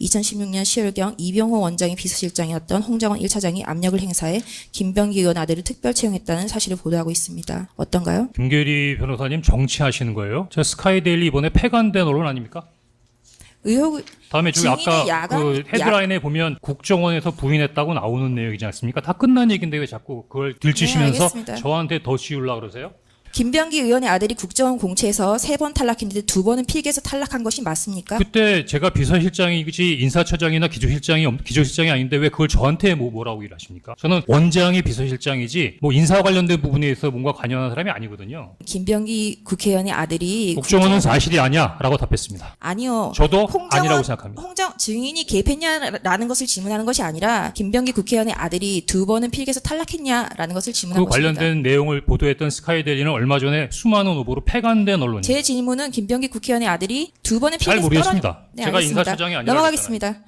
2016년 10월경 이병호 원장이 비서실장이었던 홍정원 1차장이 압력을 행사해 김병기 의원 아들을 특별 채용했다는 사실을 보도하고 있습니다. 어떤가요? 김계리 변호사님 정치하시는 거예요? 저 스카이데일리 이번에 폐간된 언론 아닙니까? 의혹 다음에 저기 아까 야간- 그 헤드라인에 보면 국정원에서 부인했다고 나오는 내용이지 않습니까? 다 끝난 얘기인데 왜 자꾸 그걸 들치시면서 네. 저한테 더 씌우려 그러세요? 김병기 의원의 아들이 국정원 공채에서 세 번 탈락했는데 두 번은 필기에서 탈락한 것이 맞습니까? 그때 제가 비서실장이지 인사처장이나 기조실장이 없- 기조실장이 아닌데 왜 그걸 저한테 뭐 뭐라고 일하십니까? 저는 원장이 비서실장이지 뭐 인사 관련된 부분에 있어 뭔가 관여하는 사람이 아니거든요. 김병기 국회의원의 아들이 국정원은 국정원- 사실이 아니야라고 답했습니다. 아니요. 저도 아니라고 생각합니다. 홍정 증인이 개입했냐라는 것을 질문하는 것이 아니라 김병기 국회의원의 아들이 두 번은 필기에서 탈락했냐라는 것을 그 질문한 것입니다. 관련된 내용을 보도했던 스카이데일리는 얼마 전에 수많은 후보로 폐간된 언론입니다. 제 질문은 김병기 국회의원의 아들이 두 번의 잘 필기에서 모르겠습니다. 떨어... 네, 제가 알겠습니다. 인사처장이 아니라 넘어가겠습니다.